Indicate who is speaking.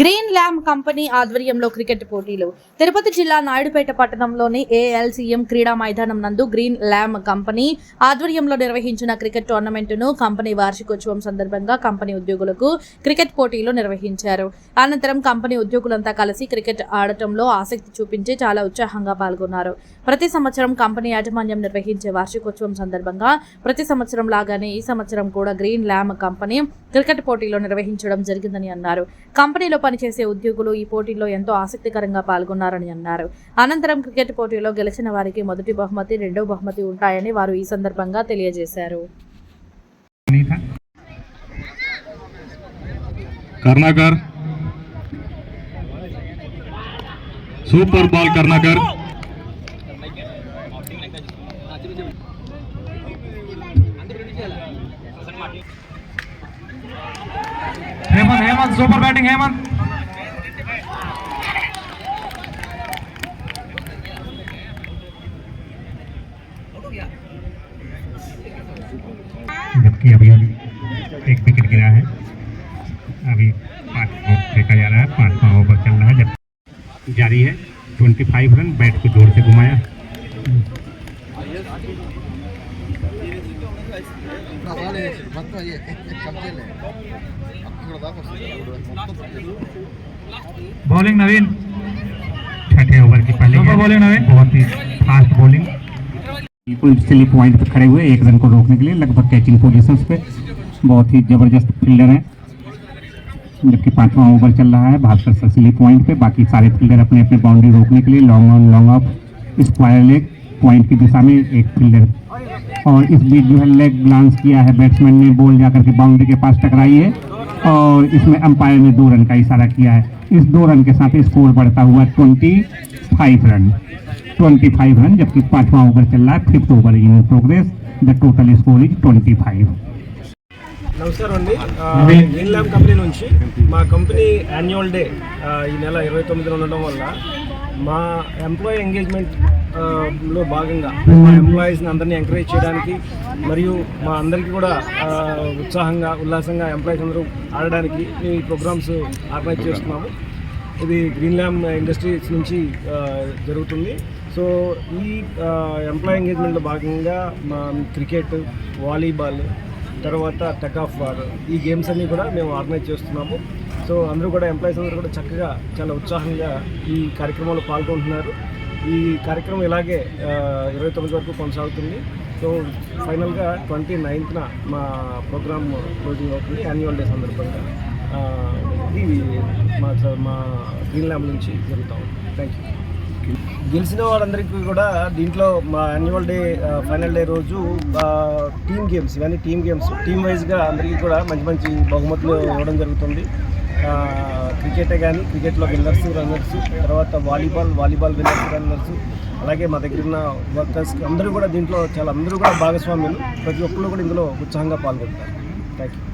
Speaker 1: Green lamp company ఆధ్వర్యంలో cricket పోటీలు. తిరుపతి జిల్లా నాయుడుపేట పట్టణంలోని ఏఎల్సీఎం క్రీడా మైదానం నందు గ్రీన్ ల్యాంప్ కంపెనీ ఆధ్వర్యంలో నిర్వహించిన క్రికెట్ టోర్నమెంటును కంపెనీ వార్షికోత్సవం సందర్భంగా కంపెనీ ఉద్యోగులకు క్రికెట్ పోటీలు నిర్వహించారు. అనంతరం కంపెనీ ఉద్యోగులంతా కలిసి క్రికెట్ ఆడటంలో ఆసక్తి చూపించి చాలా ఉత్సాహంగా పాల్గొన్నారు. ప్రతి సంవత్సరం కంపెనీ యాజమాన్యం నిర్వహించే వార్షికోత్సవం సందర్భంగా ప్రతి సంవత్సరం లాగానే ఈ సంవత్సరం కూడా గ్రీన్ ల్యాంప్ కంపెనీ క్రికెట్ పోటీలో నిర్వహించడం జరిగిందని అన్నారు. కంపెనీలో పనిచేసే ఉద్యోగులు ఈ పోటీలో ఎంతో ఆసక్తికరంగా పాల్గొన్నారని అన్నారు. అనంతరం క్రికెట్ పోటీలో గెలిచిన వారికి మొదటి బహుమతి రెండో బహుమతి ఉంటాయని వారు ఈ సందర్భంగా తెలియజేశారు.
Speaker 2: Super ball
Speaker 3: Karnakar. Hemant, super batting Hemant.
Speaker 2: जबकि अभी एक विकेट गिरा है। अभी पाँच फेंका जा रहा है पाँचवा ओवर चल रहा है जब जारी है। ट्वेंटी फाइव रन बैट को ज़ोर से घुमाया।
Speaker 3: बॉलिंग नवीन
Speaker 2: छठे ओवर की पहले
Speaker 3: बॉलिंग नवीन
Speaker 2: बहुत ही फास्ट बॉलिंग बिल्कुल स्लिप पॉइंट पे खड़े हुए एक रन को रोकने के लिए लगभग कैचिंग पोजीशंस पे। बहुत ही ज़बरदस्त फील्डर हैं। जबकि पांचवा ओवर चल रहा है भास्कर सर स्लिप पॉइंट पे। बाकी सारे फील्डर अपने अपने बाउंड्री रोकने के लिए long on long off square leg point की दिशा में एक फील्डर और इस बीच जो है लेग ग्लांस किया है बैट्समैन ने बॉल जाकर के बाउंड्री के पास टकराई है और इसमें अंपायर ने दो रन का इशारा किया है इस दो रन के साथ स्कोर बढ़ता हुआ twenty five run twenty five run जबकि पांचवा ओवर चल रहा है fifth over in progress the total score is twenty five
Speaker 4: నమస్కారం అండి ఆ,
Speaker 3: నవీన్.
Speaker 4: గ్రీన్ ల్యాంప్ కంపెనీ నుంచి మా కంపెనీ యాన్యువల్ డే ఆ, ఈ నెల ఇరవై తొమ్మిదిన ఉండడం వల్ల మా ఎంప్లాయీ ఎంగేజ్మెంట్ ఆ, లో భాగంగా మా ఎంప్లాయీస్ని అందరినీ ఎంకరేజ్ చేయడానికి మరియు మా అందరికీ కూడా ఉత్సాహంగా ఉల్లాసంగా ఎంప్లాయీస్ అందరూ ఆడడానికి ఈ ప్రోగ్రామ్స్ ఆర్గనైజ్ చేస్తున్నాము. ఇది గ్రీన్ ల్యాంప్ ఇండస్ట్రీస్ నుంచి జరుగుతుంది. సో ఈ ఎంప్లాయీ ఎంగేజ్మెంట్లో భాగంగా మా క్రికెట్ వాలీబాల్ తర్వాత టక్ ఆఫ్ వార్ ఈ గేమ్స్ అన్నీ కూడా మేము ఆర్గనైజ్ చేస్తున్నాము. సో అందరూ కూడా ఎంప్లాయీస్ అందరూ కూడా చక్కగా చాలా ఉత్సాహంగా ఈ కార్యక్రమంలో పాల్గొంటున్నారు. ఈ కార్యక్రమం ఇలాగే ఇరవై తొమ్మిది వరకు కొనసాగుతుంది. సో ఫైనల్గా ట్వంటీ నైన్త్న మా ప్రోగ్రామ్ క్లోజింగ్ అవుతుంది యాన్యువల్ డే సందర్భంగా. ఇది మా మా గ్రీన్ ల్యాబ్ నుంచి జరుగుతాం థ్యాంక్ యూ గెలిచిన వాళ్ళందరికీ కూడా దీంట్లో మా యాన్యువల్ డే ఫైనల్ డే రోజు టీమ్ గేమ్స్ ఇవన్నీ టీమ్ గేమ్స్. టీమ్ వైజ్గా అందరికీ కూడా మంచి మంచి బహుమతులు ఇవ్వడం జరుగుతుంది. క్రికెటే కానీ క్రికెట్లో విన్నర్స్ రన్నర్స్ తర్వాత వాలీబాల్ వాలీబాల్ విన్నర్స్ రన్నర్స్ అలాగే మా దగ్గర ఉన్న వర్కర్స్ అందరూ కూడా దీంట్లో చాలా అందరూ కూడా భాగస్వామ్యులు ప్రతి ఒక్కరు కూడా ఇందులో ఉత్సాహంగా పాల్గొంటారు. Thank you